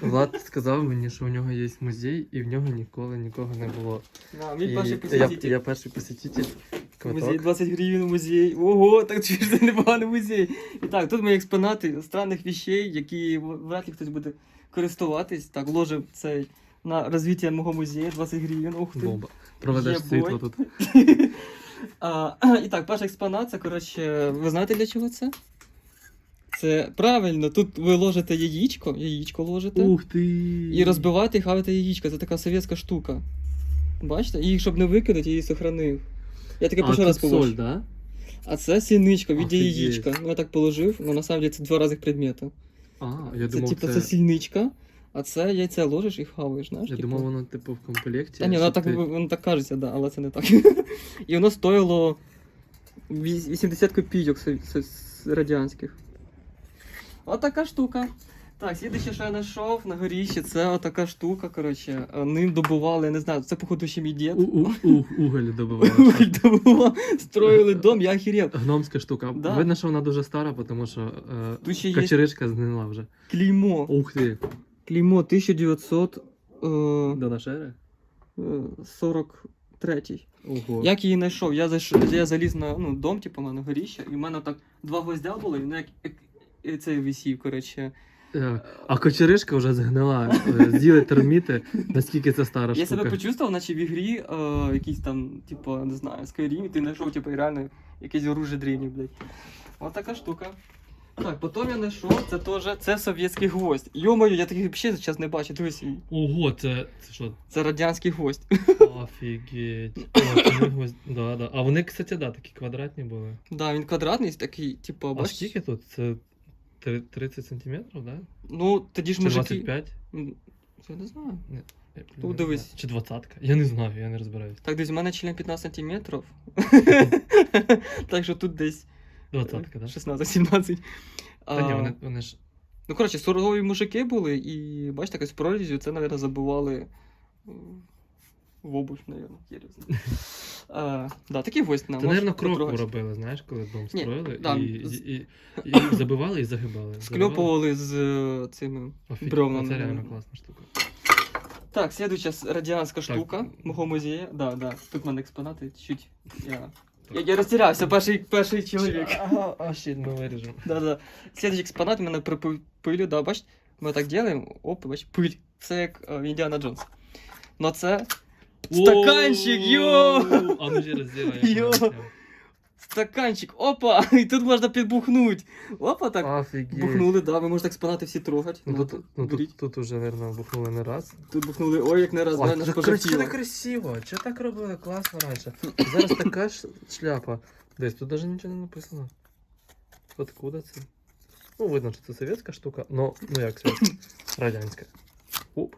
Влад сказав мені, що у нього є музей, і в нього ніколи нікого не було. Да, І мій перший я, посетитель. я перший посетитель. Музей 20 гривень музей. Ого, так чи ж це непоганий музей. І так, тут мої експонати странних вещей, які в- вряд ли хтось буде користуватись. Так, ложив цей на розвиття мого музею 20 гривень. Ух ти. Бомба. Проведеш Є світло бой. тут. А, і так, перший експонат, це, коротше, ви знаєте для чого це? Це правильно, тут ви ложите яєчко, яєчко ложите. Ух ти! І розбивати і хавати яєчко. Це така совєтська штука. Бачите? І щоб не викинути, я її сохранив. Я таке перший раз соль, да? А це сільничка, від яєчка. Ну я так положив, але на самом деле це два різних предмети. А, я Це думав, типу це... це сільничка, а це яйце ложиш і хаваєш, знаєш? Я типу. думав, воно типу в комплекті. Та ні, воно так, ти- воно так кажеться, да, але це не так. і воно стоїло 80 копійок радянських. Отака штука. Так, слідуюче, що я знайшов на горіщі, це отака штука, коротше. е, Ним добували, я не знаю, це походу ще мій дід. У, у, у, уголь добиваєш. Уголь добував, строїли дом, я охерів. Гномська штука. Да. Видно, що вона дуже стара, тому що е, ще є качеришка згнила вже. клеймо. Ух ти! Клеймо 1900. е, До нашери? е, 43. Ого. Як її знайшов? Я зайшов, я заліз на ну, дом, типу, на горіще, і в мене так два гвоздя були, і як цей висів, коротше. А кочеришка вже згнила. Е, З'їли терміти, наскільки це стара Я себе почувствував, наче в ігрі е, якийсь там, типу, не знаю, Skyrim, і ти знайшов, типу, реально якесь оружие древнє, блядь. Ось така штука. Так, потім я знайшов, це теж, це совєтський гвоздь. Йо-моє, я таких взагалі зараз не бачу, дивись, Ого, це, це що? це радянський гвоздь. Офігеть. О, вони да, да. А вони, кстати, да, такі квадратні були. Да, він квадратний, такий, типу, А скільки тут? Це три- 30 сантиметрів, да? Ну, тоді ж Чи мужики. 25? М, Я не знаю. Я, блін, Ну, дивись. Чи 20? Я не знаю, я не розбираюсь. Так, десь у мене член 15 сантиметрів. так що тут десь 20, да? 16-17. Та ні, вони, вони ж. Ну, коротше, сурові мужики були, і бачите, якось прорізю, це, мабуть, забивали м, в обувь, я не знаю. А, да, такий гвоздь нам. Це, мабуть, кроку робили, знаєш, коли дом Ні, строїли. да, і, з- і, і, і забивали і загибали. Скльопували з е, цими. Бревнами, Це реально класна штука. Так, слідуюча с- радянська штука мого музею. Да, да. Тут в мене експонати чуть. Я, я, я розтірявся, перший, перший чоловік. Ага, а ще ми виріжемо. Да, да. Следующий експонат у мене при пи- пилю, да, бач, ми так робимо, оп, бач, пиль. Це як е, Індіана Джонс. Но це Стаканчик, йо! А ну ще раз зробай. Йо! стаканчик, опа! І тут можна підбухнути. Опа, так. Офігеть. Бухнули, да, ви можете експонати всі трогати. Ну тут, ну, тут, тут уже, наверное, бухнули не раз. Тут бухнули, ой, як не раз, Ой, мене це ж красиво, пожартіло. красиво. Чого так робили? Класно раніше. Зараз така ш- шляпа. Десь тут навіть нічого не написано. Откуда це? Ну, видно, що це совєтська штука, но, ну як совєтська? Радянська. Оп.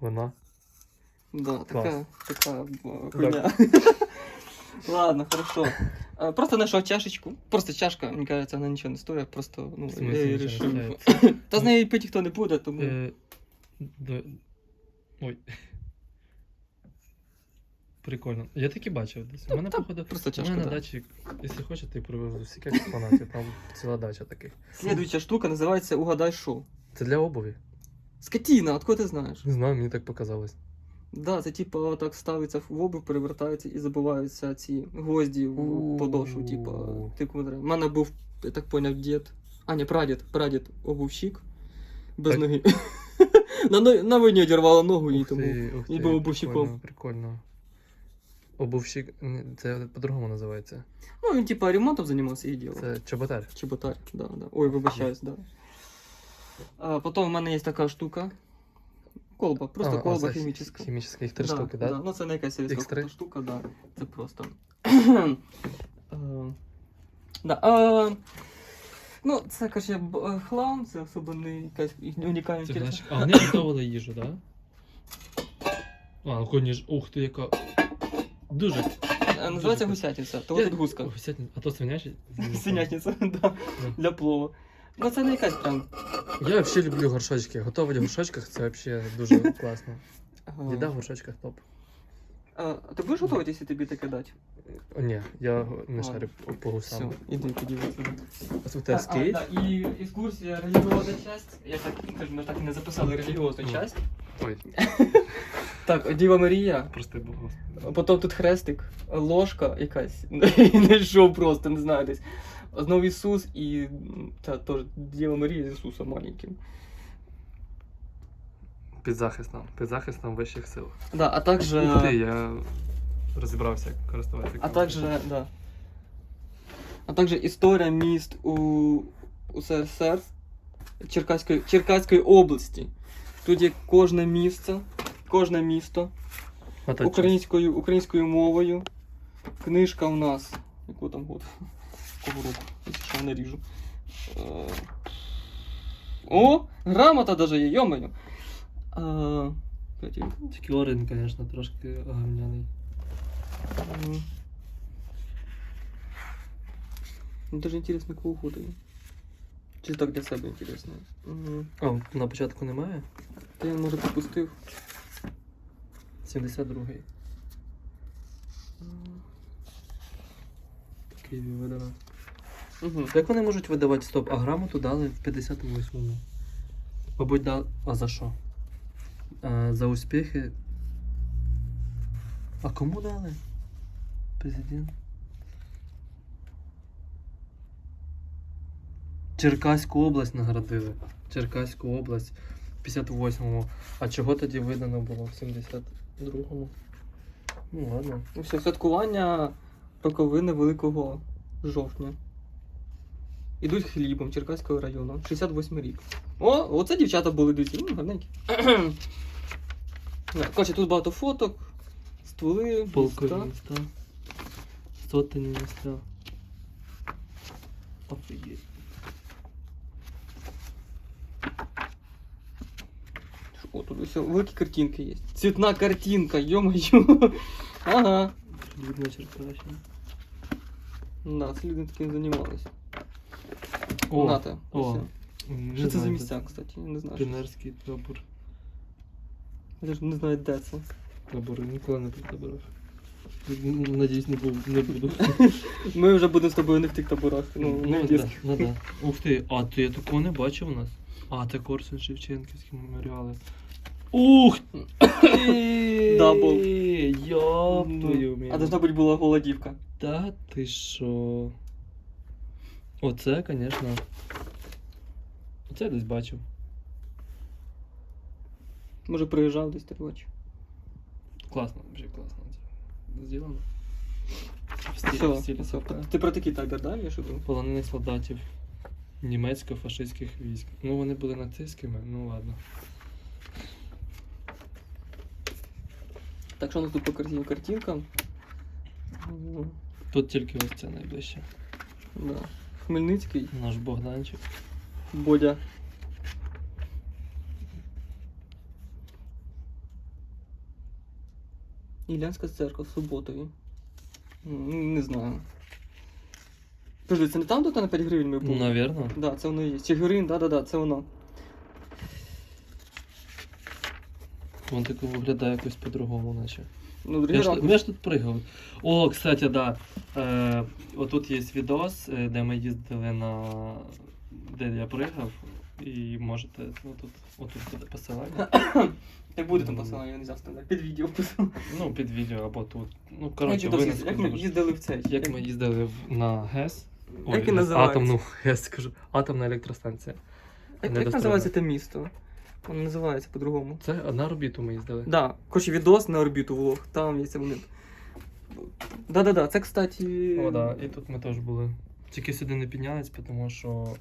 Вона. Да, така, Клас. така е, хуйня. Ладно, хорошо. Е, Просто знайшов чашечку. Просто чашка, мені кажется, вона нічого не стоїть, просто ну, я її рішив. Та з нею пити ніхто не буде, тому. Е. Ой. Прикольно. Я таки бачив десь. У мене, походу, Просто у чашка. мене на дачі, якщо хочете, я привезу всі експонатів. Там ціла дача таких. Слідуюча штука називається Угадай що. Це для обуві. Скотіна, откуда ти знаєш? Не знаю, мені так показалось. Да, це типу так ставиться в обув, перевертаються і забиваються ці гвозді в подошву, типу, типу. У мене був, я так поняв, дід. А, ні, прадід, прадід обувщик. Без ноги. на, на війні одірвала ногу і тому. і був обувщиком. Прикольно. Обувщик, це по-другому називається. Ну, він типа ремонтом займався і діло. Це чоботар. Чеботарь, да, да. Ой, вибачаюсь, да. А, потім в мене є така штука. Колба, просто А, колба хімічна. Хімічна, їх три штуки, так? Да? Ну, це не якась X3? штука, да. Це просто. Е, да, а, ну, це, каже, хлам, це особо не якась унікальна Це а вони готували їжу, так? Да? А, коні ух ти, яка. Дуже. Е, Називається гусятниця, то Я- тут гуска. Гусятин- А то свинячий? Синятниця, да, для плова. Ну, це не якась прям. Я взагалі люблю горшочки. Готувати в горшочках це взагалі дуже класно. Їда в горшочках топ. А ти будеш готувати, якщо тобі таке дати? О, ні, я не шарю по- по Все, гусам. іди подивися. Ось у тебе скейт. і екскурсія релігіозна часть. Я так кажу, ми так і не записали релігіозну Ну. часть. Ой, Так, Діва Марія. прости Бог. Потім тут хрестик, ложка якась. Знайшов просто, не знаю десь. Знову Ісус і та теж Діва Марія з Ісусом маленьким. Під захистом. Під захистом вищих сил. Да, а також. Ух ти, я розібрався, як користуватися. А також, да. А також історія міст у, у СРСР Черкаської, Черкаської області. Тут є кожне місце, кожне місто українською, українською мовою. Книжка у нас. Яку там год? Кого року? Якщо що не ріжу. Е, О! Грамота даже є, йомаю. Е, Тільки орен, звісно, трошки. Ну, даже интересно, какого года. Чи так для себе интересно. Угу. А, на початку немає? Та я, може, пропустив. 72-й. В Києві видано. Угу. Як вони можуть видавати стоп, а грамоту дали в 58-му? Мабуть, дали. А за що? А, за успіхи. А кому дали? Президент. Черкаську область наградили. Черкаську область в 58-му. А чого тоді видано було в 72-му? Ну ладно. Ну все, святкування роковини Великого жовтня. Ідуть хлібом Черкаського району. 68 рік. О, оце дівчата були дивіться. Ну, гарненькі. Да, Коротше, тут багато фоток, стволи, Полкові міста. міста. Сотені міста. Офігеть. О, тут все, великі картинки є. Цвітна картинка, йо-моє. Ага. Видно Черкащина. Да, це люди таким займалися. О, Нате, о. Не Що це за знаю, місця, кстати? Я не знаю. що. Піонерський табор. Я ж не знаю, де це. Табори, ніколи не був таборах. Н- Надіюсь, не, був, не буду. Ми вже будемо з тобою не в тих таборах. Ну, не в да, ну да. Ух ти, а ти я такого не бачив у нас. А, це Корсун Шевченківські меморіали. Ух ти! Дабл. Йоп Ну, твою А милу. должна бути була гола дівка. Та ти що? Оце, звісно. Оце я десь бачив. Може приїжджав десь ти бачив. Класно, вже класно. Зроблено. В стилі, Все, в стилі все. Ти про такий табір, да? Я що думав? Полонених солдатів німецько-фашистських військ. Ну, вони були нацистськими, ну ладно. Так що у нас тут по картинкам? Ну, Тут тільки ось це найближче. Да. Хмельницький, Наш Богданчик. Бодя. Ілянська церква в Суботові. Не знаю. Кажу, це не там, де на 5 гривень ми були? Навірно. Да, це воно є. Чигирин, да-да-да, це воно. Вон тако виглядає якось по-другому, наче. Ну, другий Я ж, ракурс. я ж тут пригав. О, кстати, да. Е, отут є відос, е, де ми їздили на. де я пригав. І можете. Ну тут, отут буде посилання. Не буде там посилання, я не там під відео посилання. Ну, під відео або тут. Ну, коротше, відос винесу. їздили? як ми їздили в цей? Як ми їздили в- на ГЕС. Як і називається? Атомну, я скажу. Атомна електростанція. Як, як недостроєна. називається те місто? Воно називається по-другому. Це на орбіту ми їздили. Так. Да, коротше, відос на орбіту влог, там є вони. Да-да-да, це, кстати. О, да. І тут ми теж були. Тільки сюди не піднялись, тому що.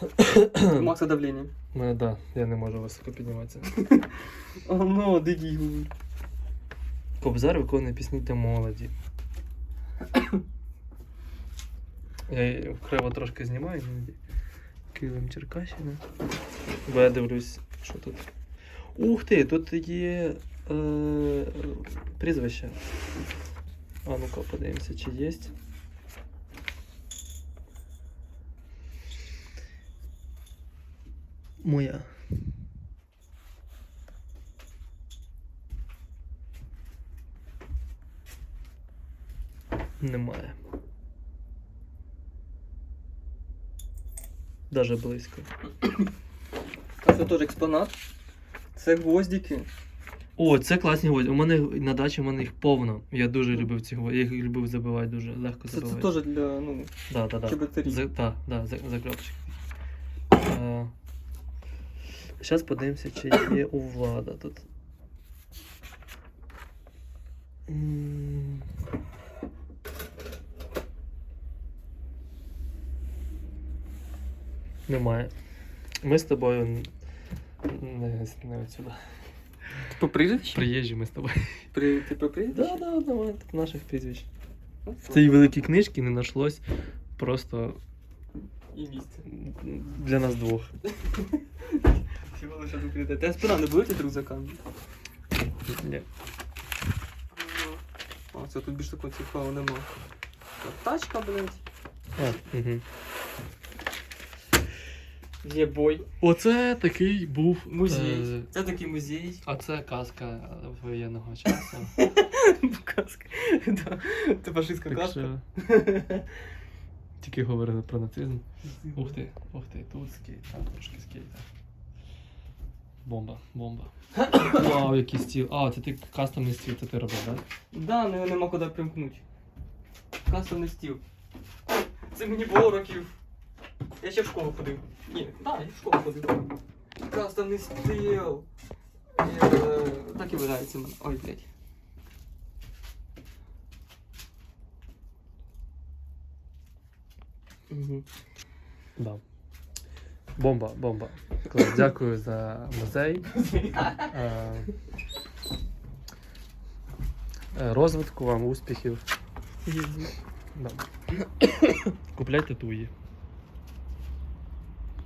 Макса давлення. Ну, да, я не можу високо підніматися. О, ну, дикий. Кобзар виконує пісні для молоді. Я криво трошки знімаю іноді. Килим Черкащина. Бо я дивлюсь, що тут. Ух ти, тут є е, прізвище. А ну-ка, подивимося, чи є. Моя. Немає. Даже близько. Це теж експонат. Це гвоздики. О, це класні гвозді. У мене на дачі у мене їх повно. Я дуже любив ці гвозді. Я їх любив забивати дуже легко Це, це забивати. теж для, ну, Да, да, да. чеботарів. За, да, да, за, закльопчик. Зараз подивимося, чи є у Влада тут. М. Немає. Ми з тобою не, не отсюда. Ти по прізвищу? Приїжджі ми з тобою. При, ти по прізвищу? Да, да, давай, так наших прізвищ. Ну, В цій великій книжці не знайшлось просто І місце. для нас двох. Всього лише прийде. Ти спина не будете рюкзаками? Ні. А, це тут більш такого цікавого нема. Тачка, блядь. А, угу. Є бой. Оце такий був Музей. е, Це такий музей. А це казка воєнного часу. Казка. Да. Це фашистська Так казка. що тільки говорили про нацизм. Ух ти, ух ти, тут скейт, там трошки скейта. Бомба, бомба. Вау, який стіл. А, це ти кастомний стіл, це ти робив, так? Да, не, нема куди примкнути. Кастомний стіл. Це мені було років. Я ще в школу ходив. Ні, так, я в школу ходив. Кастомний стіл. Е, Так і видається мене. Ой, блядь. Угу. Да. Бомба, бомба. Клас, Дякую за музей. Е, е, Розвитку вам, успіхів. Да. Купляйте туї.